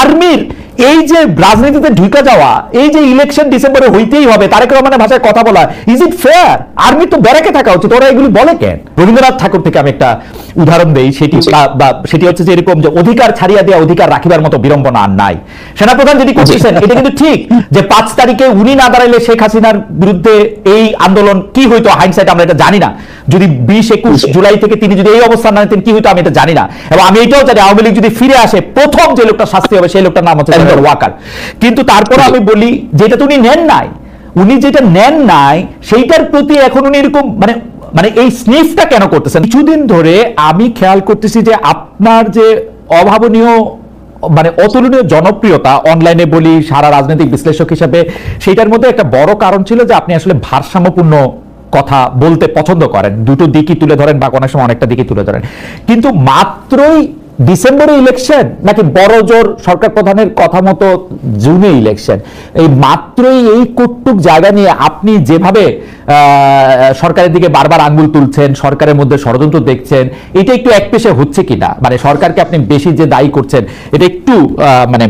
আর্মির এই যে রাজনীতিতে ঢুকে যাওয়া এই যে ইলেকশন ডিসেম্বরে হইতেই হবে তারেক রহমানের ভাষায় কথা বলা ইজ ইট ফেয়ার আর্মি তো ব্যারাকে থাকা উচিত ওরা এগুলি বলে কেন? রবীন্দ্রনাথ ঠাকুর থেকে আমি একটা উদাহরণ দেই সেটি বা- সেটি হচ্ছে যে এরকম যে অধিকার ছাড়িয়া দেওয়া অধিকার রাখিবার মতো বিড়ম্বনা আর নাই। সেনাপ্রধান যেটি করতেছেন এটা কিন্তু ঠিক যে পাঁচ তারিখে উনি না দাঁড়াইলে শেখ হাসিনার বিরুদ্ধে এই আন্দোলন কি হইতো হাইন্ডসাইট আমরা এটা জানি না। যদি বিশ একুশ জুলাই থেকে তিনি যদি এই অবস্থান না নিতেন কি হইতো আমি এটা জানি না। এবং আমি এটাও জানি আওয়ামী লীগ যদি ফিরে আসে প্রথম যে লোকটা শাস্তি হবে সেই লোকটার নাম হচ্ছে জেনারেল ওয়াকার কিন্তু তারপর আমি বলি, যেটা তো উনি নেন নাই, উনি যেটা নেন নাই, সেইটার প্রতি এখন উনি এরকম মানে মানে এই স্নিফটা কেন করতেছেন? কিছুদিন ধরে আমি খেয়াল করতেছি যে আপনার যে অভাবনীয় মানে অতুলনীয় জনপ্রিয়তা অনলাইনে বলি, সারা রাজনৈতিক বিশ্লেষক হিসাবে, সেইটার মধ্যে একটা বড় কারণ ছিল যে আপনি আসলে ভারসাম্যপূর্ণ কথা বলতে পছন্দ করেন। দুটো দিকই তুলে ধরেন বা কোনো সময় অনেকটা দিকই তুলে ধরেন। কিন্তু মাত্রই ডিসেম্বরে ইলেকশন নাকি বড় জোর সরকার প্রধানের কথা মতো জুনে ইলেকশন এই মাত্রই এই কটুক জায়গা নিয়ে আপনি যেভাবে সরকারের দিকে বারবার আঙ্গুল তুলছেন, সরকারের মধ্যে ষড়যন্ত্র দেখছেন, এটা একটু এক পেশে হচ্ছে কিনা? মানে সরকারকে আপনি বেশি যে দায়ী করছেন, এটা একটু মানে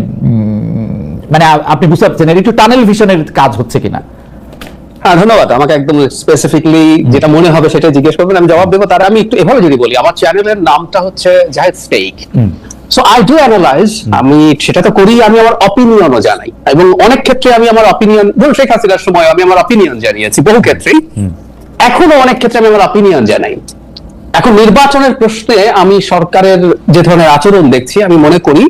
মানে আপনি বুঝতে পারছেন, এটা একটু টানেল ভিশনের কাজ হচ্ছে কিনা? হ্যাঁ ধন্যবাদ। আমাকে একদম স্পেসিফিকলি যেটা মনে হবে সেটা জিজ্ঞেস করবেন আমি জবাব দেবো। তার আমি একটু এভাবে যদি বলি আমার চ্যানেলের নামটা হচ্ছে Zahed stake so I do analyse আমি সেটা তো করি আমি আমার অপিনিয়নও জানাই। এবং অনেক ক্ষেত্রে আমি আমার অপিনিয়ন ধরুন শেখ হাসিনার সময় আমি আমার অপিনিয়ন জানিয়েছি বহু ক্ষেত্রেই। এখনও অনেক ক্ষেত্রে আমি আমার অপিনিয়ন জানাই। এখন নির্বাচনের প্রশ্নে আমি সরকারের যে ধরনের আচরণ দেখছি আমি মনে করি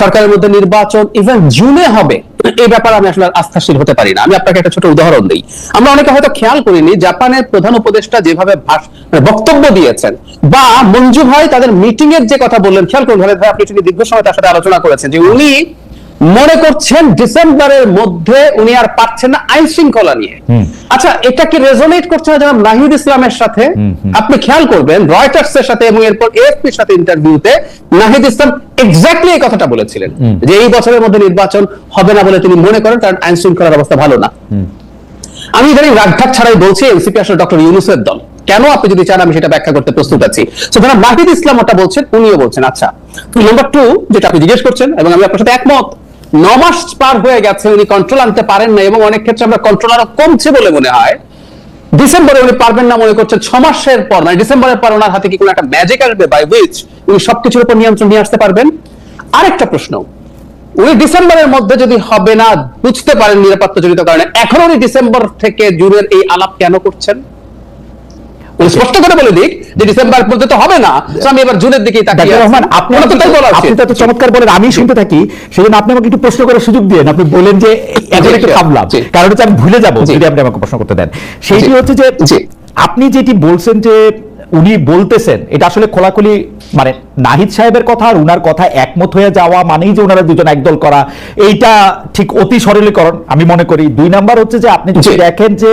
সরকারের মধ্যে নির্বাচন ইভেন জুনে হবে এই ব্যাপারে আমি আসলে আস্থাশীল হতে পারি না। আমি আপনাকে একটা ছোট উদাহরণ দিই। আমরা অনেকে হয়তো খেয়াল করিনি, জাপানের প্রধান উপদেষ্টা যেভাবে মানে বক্তব্য দিয়েছেন, বা মঞ্জু ভাই তাদের মিটিং এর যে কথা বললেন, খেয়াল করুন, ভাই আপনি যদি দীর্ঘ সময় তার সাথে আলোচনা করেছেন যে উনি মনে করছেন ডিসেম্বরের মধ্যে উনি আর পাচ্ছেন না আইন শৃঙ্খলা নিয়ে। আচ্ছা এটা কি রেজোনেট করছে না জনাব নাহিদ ইসলামের সাথে? আপনি খেয়াল করবেন রয়টার্স এর সাথে এবং এরপর এএফপির সাথে ইন্টারভিউতে নাহিদ ইসলাম এক্স্যাক্টলি এই কথাটা বলেছিলেন যে এই বছরের মধ্যে নির্বাচন হবে না বলে তিনি মনে করেন কারণ আইন শৃঙ্খলার অবস্থা ভালো না। আমি ইদানিং রাগঢাক ছাড়াই বলছি এনসিপি আসলে ডক্টর ইউনুসের দল। কেন আপনি যদি চান আমি সেটা ব্যাখ্যা করতে প্রস্তুত আছি? তো যারা নাহিদ ইসলাম ওটা বলছেন উনিও বলছেন আচ্ছা। নাম্বার টু যেটা আপনি জিজ্ঞেস করছেন এবং আমি আপনার সাথে একমত মাস পার হয়ে গেছে, উনি কন্ট্রোল আনতে পারেন না এবং অনেক ক্ষেত্রে আমরা কন্ট্রোল আরও কমছে বলে মনে হয়। ডিসেম্বরে উনি পারবেন না মনে করছেন, ছ মাসের পর মানে ডিসেম্বরের পর ওনার হাতে কি কোনো একটা ম্যাজিক আসবে বাই উইচ উনি সবকিছুর উপর নিয়ন্ত্রণ নিয়ে আসতে পারবেন? আরেকটা প্রশ্ন, উনি ডিসেম্বরের মধ্যে যদি হবে না, বুঝতে পারেন নিরাপত্তা জনিত কারণে, এখন উনি ডিসেম্বর থেকে জুনের এই আলাপ কেন করছেন? উনি স্পষ্ট করে বলে দিক যে ডিসেম্বর পর্যন্ত তো হবে না। আমি এবার জুনের দিকেই তাকিয়ে রহমান তো তাই বলা আপনি তো চমৎকার বলেন আমি শুনতে থাকি সেজন্য আপনি আমাকে একটু প্রশ্ন করার সুযোগ দিয়েন আপনি বলেন যে এখন একটু থামলাম। কারণ হচ্ছে আমি ভুলে যাব। যদি আপনি আমাকে প্রশ্ন করতে দেন। সেইটি হচ্ছে যে আপনি যেটি বলছেন যে উনি বলতেছেন এটা আসলে খোলাখুলি মানে নাহিদ সাহেবের কথা আর উনার কথা একমত হয়ে যাওয়া মানেই যে ওনারা দুজন একদল করা এইটা ঠিক অতি সরলীকরণ আমি মনে করি। দুই নাম্বার হচ্ছে যে আপনি যদি দেখেন যে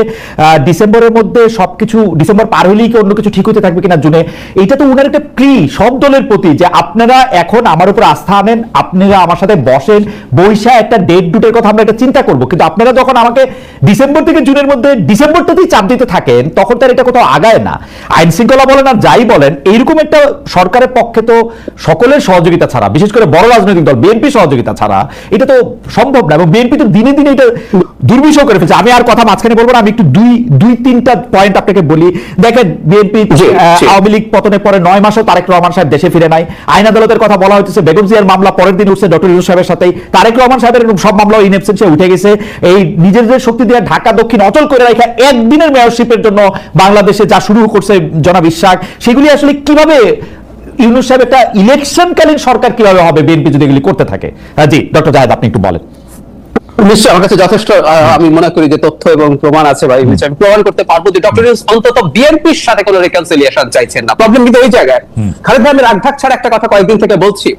ডিসেম্বরের মধ্যে সবকিছু ডিসেম্বর পার হলেই কি অন্য কিছু ঠিক হতে থাকবে কিনা জুনে এইটা তো উনার একটা প্রি সব দলের প্রতি যে আপনারা এখন আমার উপর আস্থা আনেন আপনারা আমার সাথে বসেন বৈশা একটা ডেট ডুটের কথা আমরা একটা চিন্তা করব কিন্তু আপনারা যখন আমাকে ডিসেম্বর থেকে জুনের মধ্যে ডিসেম্বরটাতেই চাপ দিতে থাকেন তখন তার এটা কোথাও আগায় না। আইন শৃঙ্খলা বলেন আর যাই বলেন এইরকম একটা সরকারের পক্ষে তো সকলের সহযোগিতা ছাড়া বিশেষ করে বড় রাজনৈতিক দল বিএনপি সহযোগিতা ছাড়া এটা তো সম্ভব না এবং বিএনপি তো দিনে দিনে এটা দুর্বিষহ করে ফেলছে। আমি আর কথা মাঝখানে বলব না আমি একটু দুই দুই তিনটা পয়েন্ট আপনাকে বলি। দেখেন বিএনপি। আওয়ামী লীগ পতনের পরে নয় মাসও তারেক রহমান সাহেব দেশে ফিরে নাই। আইন আদালতের কথা বলা হচ্ছে বেগম জিয়ার মামলা পরের দিন উঠছে ডক্টর ইউনুস সাহেবের সাথেই। তারেক রহমান সাহেবের সব মামলা ইন অ্যাবসেন্সে উঠে গেছে। এই নিজেদের শক্তি দিয়ে ঢাকা দক্ষিণ অচল করে রাখা একদিনের মেয়রশিপের জন্য বাংলাদেশে যা শুরু করছে জনাব ইশাক সেগুলি আসলে কীভাবে ইউনুস সাহেব একটা ইলেকশনকালীন সরকার কীভাবে হবে বিএনপি যদি এগুলি করতে থাকে? হ্যাঁ, জি ডক্টর জাহেদ আপনি একটু বলেন। নিশ্চয়ই আমার কাছে যথেষ্ট আমি মনে করি যে তথ্য এবং প্রমাণ আছে ভাই আমি প্রমাণ করতে পারব যে ডক্টর ইউনুস অন্তত বিএনপির সাথে কোনো রেকনসিলিয়েশন চাইছেন না। প্রবলেম কিন্তু ওই জায়গায়। খালেদ ভাই আমি রাগঢাক ছাড়া একটা কথা কয়েকদিন থেকে বলছি।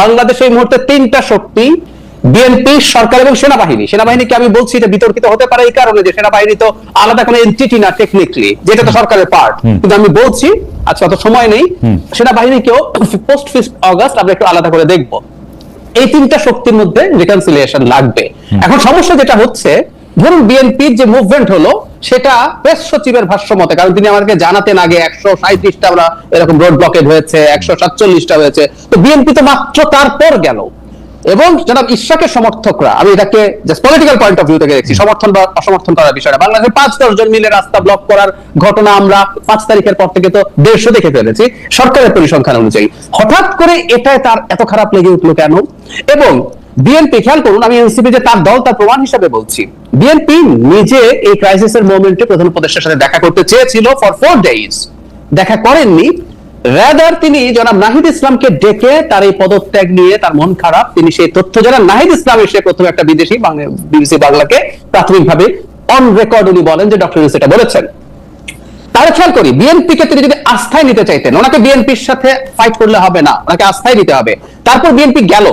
বাংলাদেশে এই মুহূর্তে তিনটা শক্তি বিএনপি সরকার এবং সেনাবাহিনী। সেনাবাহিনীকে আমি বলছি এটা বিতর্কিত হতে পারে এই কারণে যে সেনাবাহিনী তো আলাদা কোনো এন্টিটি না টেকনিক্যালি যেটা তো সরকারের পার্ট কিন্তু আমি বলছি আজকে অত সময় নেই সেনাবাহিনীকেও পোস্ট ফিফথ অগস্ট আমরা একটু আলাদা করে দেখব। এই তিনটা শক্তির মধ্যে রিকনসিলিয়েশন লাগবে। এখন সমস্যা যেটা হচ্ছে ধরুন বিএনপির যে মুভমেন্ট হলো সেটা প্রেস সচিবের ভাষ্য মতে কারণ তিনি আমাদেরকে জানাতেন আগে একশো সাঁত্রিশটা আমরা এরকম রোড ব্লকেড হয়েছে একশো সাতচল্লিশটা হয়েছে। তো বিএনপি তো মাত্র তারপর গেল। এবং জনাব ইশরাকের সমর্থকরা, আমি এটাকে just political point of view থেকে দেখছি, সমর্থন বা অসমর্থন করার বিষয়টা। বাংলাদেশের পাঁচ দশ জন মিলে রাস্তা ব্লক করার ঘটনা আমরা পাঁচ তারিখের পর থেকে তো দেড়শো দেখে ফেলেছি, সরকারের পরিসংখ্যান অনুযায়ী। হঠাৎ করে এটাই তার এত খারাপ লেগে উঠল কেন? এবং বিএনপি খেয়াল করুন, আমি এনসিপি যে তার দল, তার প্রমাণ হিসাবে বলছি। বিএনপি নিজে এই ক্রাইসিসের মোমেন্টে প্রধান উপদেষ্টার সাথে দেখা করতে চেয়েছিল ফর ফোর ডেইজ দেখা করেননি রাদার তিনি জনাব নাহিদ ইসলামকে ডেকে তার এই পদত্যাগ নিয়ে তার মন খারাপ। তিনি সেই তথ্য জানান। নাহিদ ইসলাম এসে প্রথমে একটা বিদেশি বিবিসি বাংলাকে প্রাথমিকভাবে অন রেকর্ড উনি বলেন যে ডক্টর এটা বলেছেন। তাহলে খেয়াল করি বিএনপি কে তিনি যদি আস্থায় নিতে চাইতেন, ওনাকে বিএনপির সাথে ফাইট করলে হবে না, ওনাকে আস্থায় নিতে হবে। তারপর বিএনপি গেল।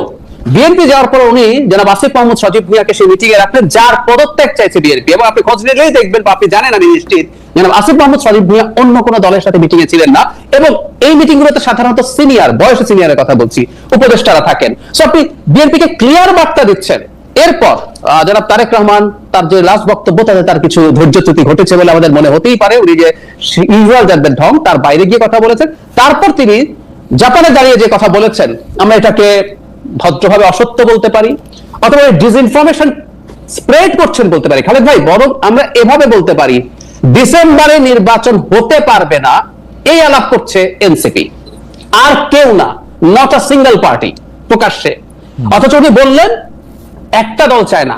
বিএনপি যাওয়ার পর উনি জনাব আসিফ মোহাম্মদ সজীব ভুইয়াকে সেই মিটিং এ রাখলেন, যার পদত্যাগ চাইছে বিএনপি এবং আপনি খোঁজ নিলেই দেখবেন বা আপনি জানেন, আমি নিশ্চিত জনাব আসিফ মোহাম্মদ সজীব ভুইয়া অন্য কোনো দলের সাথে মিটিং এ ছিলেন না। এবং এই মিটিং গুলোতে সাধারণত সিনিয়র বয়সে সিনিয়রের কথা বলছি, উপদেষ্টারা থাকেন। সো আপনি বিএনপি কে ক্লিয়ার বার্তা দিচ্ছেন। এরপর জনাব তারেক রহমান তার যে লাস্ট বক্তব্য, তাতে তার কিছু ধৈর্যচ্যুতি ঘটেছে বলে আমাদের মনে হতেই পারে। উনি যে ইউজুয়াল যাদের ঢং তার বাইরে গিয়ে কথা বলেছেন। তারপর তিনি জাপানে দাঁড়িয়ে যে কথা বলেছেন, আমরা এটাকে ভদ্রভাবে অসত্য বলতে পারি, অথবা ডিসইনফরমেশন স্প্রেড করছেন বলতে পারি। খালেদ ভাই, বরং আমরা এভাবে বলতে পারি, ডিসেম্বরে নির্বাচন হতে পারবে না, এই আলাপ করছে এনসিপি। আর কেউ না নট আ সিঙ্গেল পার্টি প্রকাশ্যে। অথচ উনি বললেন, একটা দল চায় না।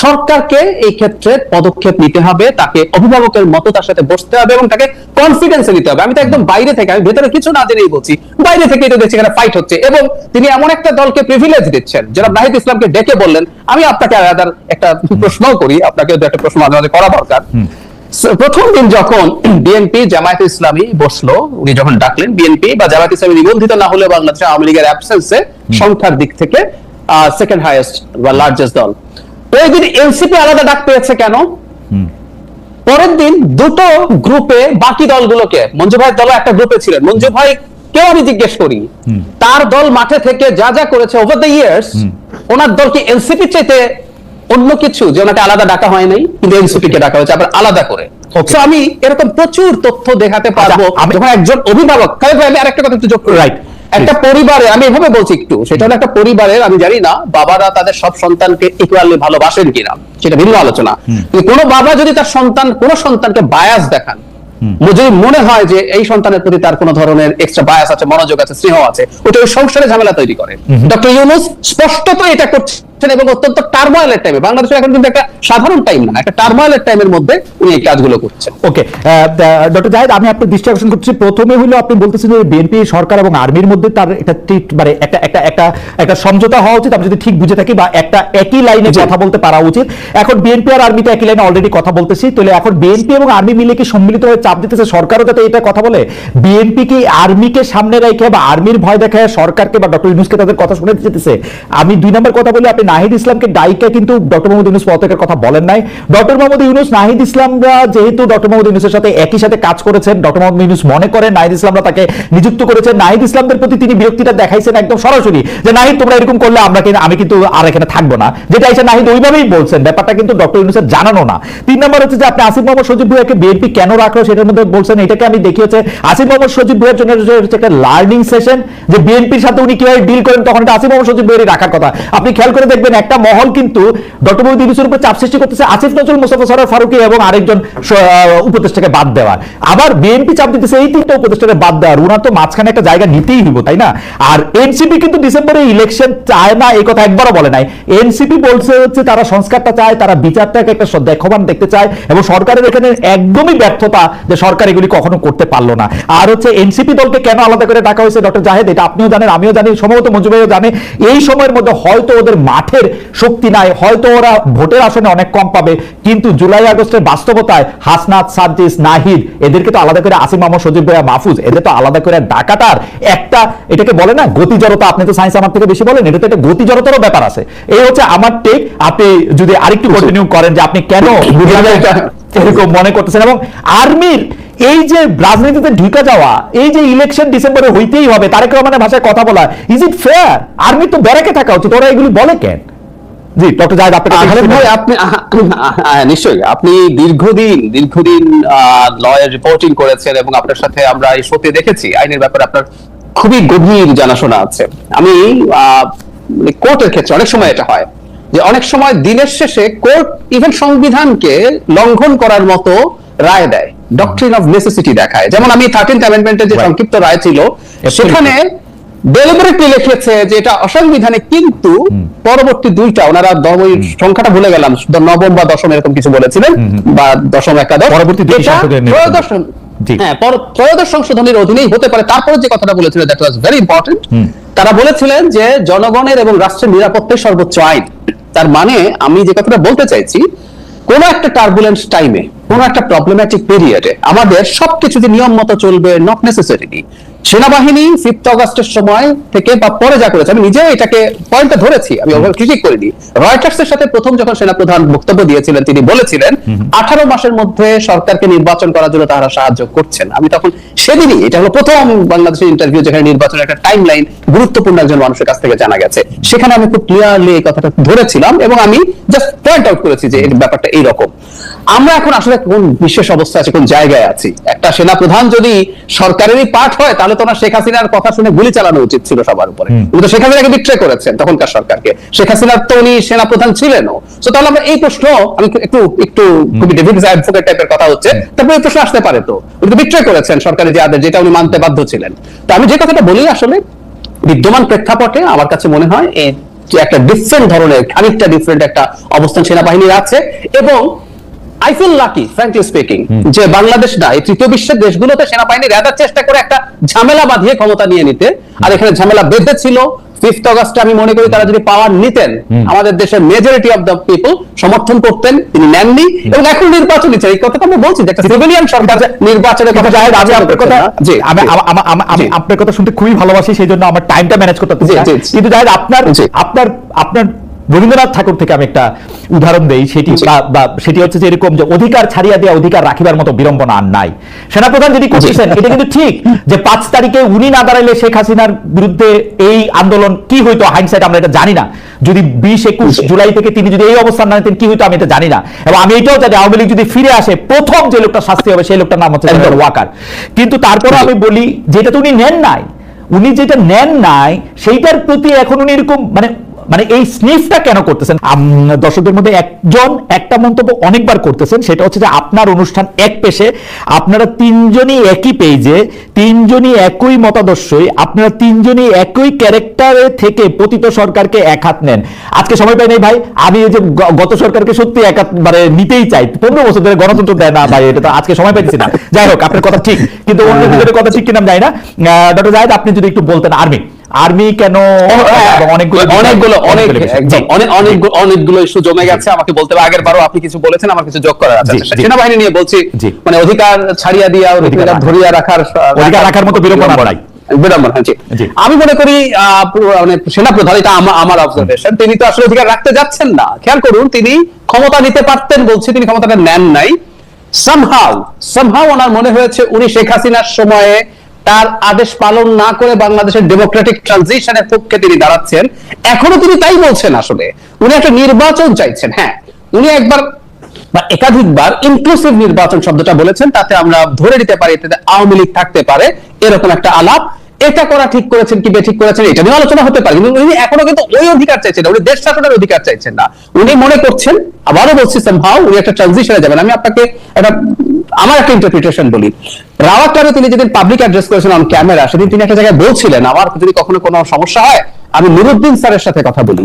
সরকারকে এই ক্ষেত্রে পদক্ষেপ নিতে হবে তাকে অভিভাবকের মতো তার সাথে বসতে হবে এবং তাকে কনফিডেন্সে নিতে হবে। আমি তো একদম বাইরে থেকে আমি ভেতরে কিছু না জেনেই বলছি বাইরে থেকেই তো দেখছি এখানে ফাইট হচ্ছে এবং তিনি এমন একটা দলকে প্রিভিলেজ দিচ্ছেন। যারা নাহিদ ইসলামকে ডেকে বললেন আমি আপনাকে আলাদা একটা প্রশ্ন করি আপনাকে একটা প্রশ্ন মাঝে মাঝে করা দরকার। প্রথম দিন যখন বিএনপি জামায়াত ইসলামী বসল উনি যখন ডাকলেন বিএনপি বা জামায়াত ইসলামী নিবন্ধিত না হলে বাংলাদেশ আওয়ামী লীগের অ্যাবসেন্সে সংখ্যার দিক থেকে সেকেন্ড হাইয়েস্ট বা লার্জেস্ট দল। ওই দিন এনসিপি আলাদা ডাক পেয়েছে কেন? পরের দিন দুটো গ্রুপে বাকি দলগুলোকে মঞ্জু ভাই দল একটা গ্রুপে ছিলেন। মঞ্জু ভাই কেউ আমি জিজ্ঞেস করি তার দল মাঠে থেকে যা যা করেছে ওভার দ্য ইয়ার্স ওনার দলকে এনসিপি চাইতে অন্য কিছু? যে ওনাকে আলাদা ডাকা হয় নাই কিন্তু এনসিপি কে ডাকা হয়েছে আবার আলাদা করে. আমি এরকম প্রচুর তথ্য দেখাতে পারব আচ্ছা, আমি- যখন একজন অভিভাবক আমি আরেকটা কথা একটু যোগ Right. একটা পরিবারে আমি এভাবে বলছি একটু সেটা হলো একটা পরিবারের আমি জানি না বাবারা তাদের সব সন্তানকে ইকুয়ালি ভালোবাসেন কিনা সেটা ভিন্ন আলোচনা। কোনো বাবা যদি তার সন্তান কোনো সন্তানকে বায়াস দেখান যদি মনে হয় যে এই সন্তানের প্রতি তার কোনো ধরনের এক্সট্রা বায়াস আছে মনোযোগ আছে স্নেহ আছে ওটা ওই সংসারে ঝামেলা তৈরি করে। ডক্টর ইউনুস স্পষ্টত এটা করছেন এবং অত্যন্ত টার্মোয়ালের টাইমে বাংলাদেশের এখন কিন্তু একটা সাধারণ টাইম না একটা টার্মোয়ালের টাইমের মধ্যে উনি এই কাজগুলো করছেন। ওকে ডক্টর জাহেদ আমি আপনার দৃষ্টি আকর্ষণ করছি। প্রথমে হলো আপনি বলতেছেন যে বিএনপি সরকার এবং আর্মির মধ্যে তার একটা মানে একটা একটা একটা একটা সমঝোতা হওয়া উচিত। আমি যদি ঠিক বুঝে থাকি বা একটা একই লাইনে। কথা বলতে পারা উচিত। এখন বিএনপি আর আর্মিতে একই লাইনে অলরেডি কথা বলতেছি। তাহলে এখন বিএনপি এবং আর্মি মিলে কি সম্মিলিতভাবে চাপ দিতেছে সরকারও যাতে এটা কথা বলে। বিএনপি কি আর্মিকে সামনে রেখে বা আর্মির ভয় দেখায় সরকারকে বা ডক্টর ইউনুসকে তাদের কথা শুনে যেতেছে। আমি দুই নম্বর কথা বলি, আপনি নাহিদ ইসলামকে ডাইকে কিন্তু ডক্টর মোহাম্মদ ইউনুস পদত্যাগের কথা বলেন নাই। ডক্টর মোহাম্মদ ইউনুস, নাহিদ ইসলামরা যেহেতু ডক্টর মোহাম্মদ ইউনুসের সাথে একই সাথে কাজ করেছেন, ডক্টর মোহাম্মদ ইউনুস মনে করেন নাহিদ ইসলামরা তাকে নিযুক্ত করেছেন। নাহিদ ইসলামদের প্রতি তিনি বিরক্তিটা দেখাইছেন একদম সরাসরি যে, নাহিদ, তোমরা এরকম করলে আমরা কিন্তু আমি কিন্তু আর এখানে থাকব না। যেটা এসে নাহিদ ওইভাবেই বলছেন। ব্যাপারটা কিন্তু ডক্টর ইউনুসের জানানো না। তিন নম্বর হচ্ছে যে, আপনি আসিফ মোহাম্মদ সজিব ভুইয়াকে বিএনপি কেন রাখল সেটার মধ্যে বলছেন, এটাকে আমি দেখি হচ্ছে আসিফ মোহাম্মদ সজিব ভুইয়ার জন্য একটা লার্নিং সেশন যে বিএনপির সাথে উনি কীভাবে ডিল করেন, তখন এটা আসিফ মোহাম্মদ সজিব ভুইয়ারই রাখার কথা। আপনি খেয়াল করে দেখবেন, একটা মহল কিন্তু ডক্টর মোহাম্মদ ইউনুসের উপর চাপ সৃষ্টি করতেছে আসিফ নজরুল মুস্তফা সরোয়ার, ফারুকি এবং আরেকজন উপদেষ্টাকে বাদ দেওয়ার। আবার বিএনপি চাপ দিতেছে এই তিনটা উপদেষ্টাকে বাদ দেওয়ার। উনার তো মাঝখানে একটা জায়গা নিতেই হইব, তাই না? আর এনসিপি কিন্তু ডিসেম্বরে ইলেকশন চায় না, এই কথা একবারও বলে নাই। এনসিপি বলছে হচ্ছে, তারা সংস্কারটা চায়, তারা বিচারটাকে একটা দেখমান দেখতে চায় এবং সরকারের এখানে একদমই ব্যর্থতা যে সরকার এগুলি কখনো করতে পারল না। আর হচ্ছে এনসিপি দলকে কেন আলাদা করে ডাকা হয়েছে ডক্টর জাহেদ? এটা আপনিও জানেন আমিও জানি সম্ভবত মঞ্জু ভাইও জানে। এই সময়ের মধ্যে হয়তো ওদের মাঠের শক্তি নাই হয়তো ওরা ভোটের আসনে অনেক কম পাবে কিন্তু জুলাই আগস্টের বাস্তবতায় হাসনাত সাজ্জিস নাহিদ এদেরকে তো আলাদা করে আসিম মোহাম্মদ সজিব ভাইয়া মাহফুজ এদের তো আলাদা করে ডাকাটার একটা এটাকে বলে না গতি জড়তা আপনি তো সায়েন্স আমার থেকে বেশি বলেন এটা তো একটা গতি জড়তারও ব্যাপার আছে। এই হচ্ছে আমার টেক আপনি যদি আরেকটু কন্টিনিউ করেন যে আপনি কেন এরকম মনে করতেছেন। এবং আর্মির এই যে রাজনীতিতে ঢুকে যাওয়া এই যে ইলেকশন ডিসেম্বরে হইতেই হবে তারেক রহমানের ভাষায় কথা বলা ইজ ইট ফেয়ার আর্মি তো ব্যারাকে থাকা উচিত ওরা এগুলি বলে কেন? জি ডক্টর জাহেদ ভাই আপনি আহা, নিশ্চয়ই। আপনি দীর্ঘদিন দীর্ঘদিন লয়ের রিপোর্টিং করেছেন এবং আপনার সাথে আমরা এই শোতে দেখেছি। আইনের ব্যাপারে আপনার খুবই গভীর জানাশোনা আছে। আমি কোর্টের ক্ষেত্রে অনেক সময় এটা হয়। যে অনেক সময় দিনের শেষে কোর্ট ইভেন সংবিধানকে লঙ্ঘন করার মতো রায় দেয় ডক্ট্রিন অফ নেসেসিটি দেখায়। যেমন আমি থার্টিন্থ অ্যামেন্ডমেন্টের যে সংক্ষিপ্ত রায় ছিল সেখানে ডেলিভারেটলি লিখেছে যে এটা অসাংবিধানিক কিন্তু পরবর্তী দুইটা ওনারা ওই সংখ্যাটা ভুলে গেলাম নবম বা দশম এরকম কিছু বলেছিলেন বা দশম একাদশ। পরবর্তী সংশোধনের। ত্রয়োদশ হ্যাঁ ত্রয়োদশ সংশোধনের অধীনেই হতে পারে। তারপরে যে কথাটা বলেছিলেন দ্যাট ওয়াজ ভেরি ইম্পর্টেন্ট তারা বলেছিলেন যে জনগণের এবং রাষ্ট্রের নিরাপত্তাই সর্বোচ্চ আইন। তার মানে আমি যে কথাটা বলতে চাইছি, কোন একটা টার্বুলেন্স টাইমে কোন একটা প্রবলেম্যাটিক পিরিয়ডে আমাদের সবকিছু যে নিয়ম মতো চলবে নট নেসেসারিলি সেনাবাহিনী ফিফথ অগস্টের সময় থেকে বা পরে যা করেছে আমি নিজেও এটাকে পয়েন্টটা ধরেছি আমি ওভাবে ক্রিটিক করিনি। রয়টার্স এর সাথে প্রথম যখন সেনাপ্রধান বক্তব্য দিয়েছিলেন তিনি বলেছিলেন আঠারো মাসের মধ্যে সরকারকে নির্বাচন করার জন্য তারা সাহায্য করছেন। আমি তখন সেদিনই এটা হলো প্রথম বাংলাদেশের ইন্টারভিউ যেখানে নির্বাচনের একটা টাইম লাইন গুরুত্বপূর্ণ একজন মানুষের কাছ থেকে জানা গেছে। সেখানে আমি খুব ক্লিয়ারলি এই কথাটা ধরেছিলাম এবং আমি জাস্ট পয়েন্ট আউট করেছি যে এই ব্যাপারটা এইরকম। আমরা এখন আসলে কোন বিশেষ অবস্থা আছে কোন জায়গায় আছি? একটা সেনা প্রধান যদি সরকারেরই পার্ট হয় তাহলে তো না শেখ হাসিনার কথা শুনে গুলি চালানো উচিত ছিল সবার উপরে। উনি তো শেখ হাসিনাকে বিট্রে করেছেন তখনকার সরকারকে। শেখ হাসিনার তো উনি সেনা প্রধান ছিলেনও। তো তাহলে আমরা এই প্রশ্ন আমি একটু একটু খুবই ডেভিড অ্যাডভোকেট টাইপের কথা হচ্ছে। তারপরে এই প্রশ্ন আসতে পারে তো। উনি তো বিট্রে করেছেন সরকারি যে আদেশ যেটা উনি মানতে বাধ্য ছিলেন। তো আমি যে কথাটা বলি আসলে বিদ্যমান প্রেক্ষাপটে আমার কাছে মনে হয় এই যে একটা ডিফারেন্ট ধরনের খানিকটা ডিফারেন্ট একটা অবস্থান সেনাবাহিনীর আছে এবং I feel lucky frankly speaking যে বাংলাদেশ না এই তৃতীয় বিশ্বের দেশগুলোতে সেনাবাহিনী রেদার চেষ্টা করে একটা ঝামেলা বাঁধিয়ে ক্ষমতা নিয়ে নিতে আর এখানে ঝামেলা বেঁধে ছিল ফিফথ অগস্টে আমি মনে করি তারা যদি পাওয়ার নিতেন আমাদের দেশের মেজরিটি অফ দ্য পিপল সমর্থন করতেন তিনি নেননি। এবং এখন নির্বাচন চাই এই কথাটা আমরা বলছি যে একটা সিভিলিয়ান সরকার নির্বাচনের কথা জাহেদ, আমি আপনার কথা জি আমি। আমা- আপনার কথা শুনতে খুবই ভালোবাসি সেই জন্য আমার টাইমটা ম্যানেজ করতে। কিন্তু জাহেদ আপনার। আপনার আপনার রবীন্দ্রনাথ ঠাকুর থেকে আমি একটা উদাহরণ দেই সেটি বা- সেটি হচ্ছে যে এরকম যে অধিকার ছাড়িয়া দেওয়া অধিকার রাখিবার মতো বিড়ম্বনা আর নাই। সেনাপ্রধান যদি করতেছেন এটা কিন্তু ঠিক যে পাঁচ তারিখে উনি না দাঁড়াইলে শেখ হাসিনার বিরুদ্ধে এই আন্দোলন কি হইতো? হাইন্ডসাইট আমরা এটা জানি না। যদি বিশ একুশ জুলাই থেকে তিনি যদি এই অবস্থান না নিতেন কি হইতো আমি এটা জানি না। এবং আমি এটাও জানি আওয়ামী লীগ যদি ফিরে আসে প্রথম যে লোকটা শাস্তি হবে সেই লোকটার নাম হচ্ছে ওয়াকার কিন্তু তারপরে আমি বলি যেটা তো উনি নেন নাই উনি যেটা নেন নাই সেইটার প্রতি এখন উনি এরকম মানে মানে এই স্নিফটা কেন করতেছেন? দর্শকদের মধ্যে একজন একটা মন্তব্য অনেকবার করতেছেন, সেটা হচ্ছে যে আপনার অনুষ্ঠান এক পেশে, আপনারা তিনজনই একই পেজে তিনজনই একই মতাদর্শই, আপনারা তিনজনই একই ক্যারেক্টারে থেকে পতিত সরকারকে এক হাত নেন। আজকে সময় পাই নাই ভাই, আমি এই যে গত সরকারকে সত্যি এক মানে নিতেই চাই। পনেরো বছর ধরে গণতন্ত্র দেয় না ভাই, এটা তো আজকে সময় পাইতেছি না। যাই হোক, আপনার কথা ঠিক, কিন্তু অন্য কথা ঠিক কিনা জানি না। ডক্টর জাহেদ আপনি যদি একটু বলতেন আর্মি আর্মি কেন? অনেকগুলো অনেকগুলো অনেক অনেকগুলো জি। অনেক অনেকগুলো অনেকগুলো ইস্যু জমে গেছে। আমাকে বলতে হবে আগের বারও আপনি কিছু বলেছেন আমার কিছু যোগ করার আছে। আচ্ছা, সেনাবাহিনী নিয়ে বলছি মানে অধিকার ছাড়িয়ে দিয়া অধিকার ধরিয়া রাখার অধিকার রাখার মতো বিড়ম্বনা নাই। জি। জি। আমি মনে করি মানে সেনাপ্রধান এটা আমার অবজারভেশন তিনি তো আসলে অধিকার রাখতে যাচ্ছেন না। খেয়াল করুন তিনি ক্ষমতা নিতে পারতেন বলছি তিনি ক্ষমতাটা নেন নাই। সামহাউ সামহাউ ওনার মনে হয়েছে উনি শেখ হাসিনার সময়ে তার আদেশ পালন না করে বাংলাদেশের ডেমোক্রেটিক ট্রানজিশনের পক্ষে তিনি দাঁড়াচ্ছেন। এখনও তিনি তাই বলছেন আসলে। উনি একটা নির্বাচন চাইছেন হ্যাঁ। উনি একবার বা একাধিকবার ইনক্লুসিভ নির্বাচন শব্দটা বলেছেন, তাতে আমরা ধরে নিতে পারি এতে আওয়ামী লীগ থাকতে পারে, এরকম একটা আলাপ। এটা করা ঠিক করেছেন কি বেঠিক করেছেন এটা নিয়ে আলোচনা হতে পারে। কিন্তু উনি এখনও কিন্তু ওই অধিকার চাইছেন না, উনি দেশ শাসনের অধিকার চাইছেন না। উনি মনে করছেন, আবারও বলছি ভাও উনি একটা ট্রানজিশনে যাবেন। আমি আপনাকে একটা, আমার একটা ইন্টারপ্রিটেশন বলি। রাওয়াটারে তিনি যেদিন পাবলিক অ্যাড্রেস করেছেন অন ক্যামেরা সেদিন তিনি একটা জায়গায় বলছিলেন, আমার যদি কখনো কোনো সমস্যা হয়, আমি নুরুদ্দিন স্যারের সাথে কথা বলি।